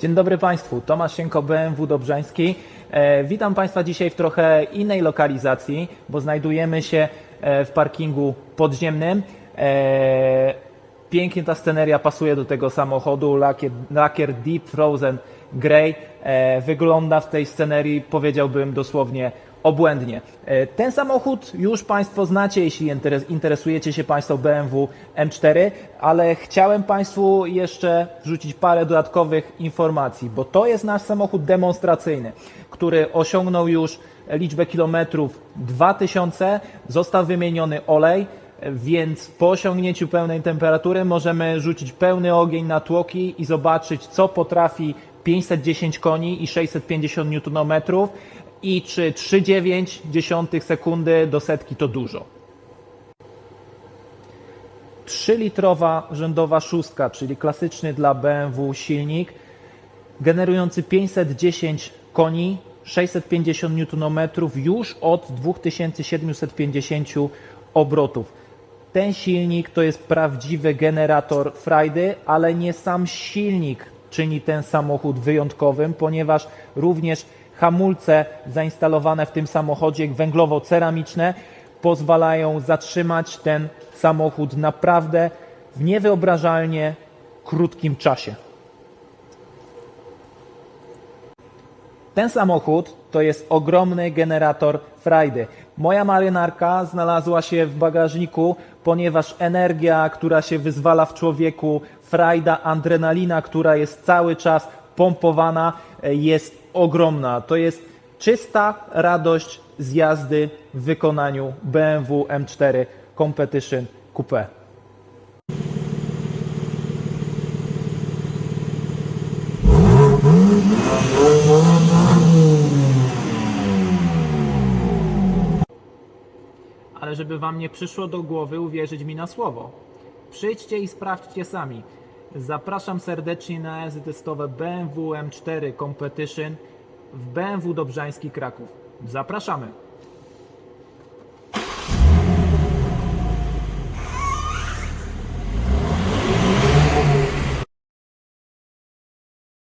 Dzień dobry Państwu, Tomasz Sienko, BMW Dobrzański. E, witam Państwa dzisiaj w trochę innej lokalizacji, bo znajdujemy się e, w parkingu podziemnym. E, pięknie ta sceneria pasuje do tego samochodu, lakier, lakier Deep Frozen Grey. Wygląda w tej scenerii, powiedziałbym dosłownie obłędnie. E, Ten samochód już Państwo znacie, jeśli interes- interesujecie się Państwo BMW M4, ale chciałem Państwu jeszcze wrzucić parę dodatkowych informacji, bo to jest nasz samochód demonstracyjny, który osiągnął już liczbę kilometrów 2000, został wymieniony olej, więc po osiągnięciu pełnej temperatury możemy rzucić pełny ogień na tłoki i zobaczyć, co potrafi 510 koni i 650 Nm i czy 3,9 sekundy do setki to dużo. 3-litrowa rzędowa szóstka, czyli klasyczny dla BMW silnik, generujący 510 koni, 650 Nm już od 2750 obrotów. Ten silnik to jest prawdziwy generator frajdy, ale nie sam silnik czyni ten samochód wyjątkowym, ponieważ również hamulce zainstalowane w tym samochodzie węglowo-ceramiczne pozwalają zatrzymać ten samochód naprawdę w niewyobrażalnie krótkim czasie. Ten samochód to jest ogromny generator frajdy. Moja marynarka znalazła się w bagażniku, ponieważ energia, która się wyzwala w człowieku, frajda, adrenalina, która jest cały czas pompowana, e, jest ogromna. To jest czysta radość z jazdy w wykonaniu BMW M4 Competition Coupe. Ale żeby wam nie przyszło do głowy uwierzyć mi na słowo, przyjdźcie i sprawdźcie sami. Zapraszam serdecznie na jazdy testowe BMW M4 Competition w BMW Dobrzański Kraków. Zapraszamy!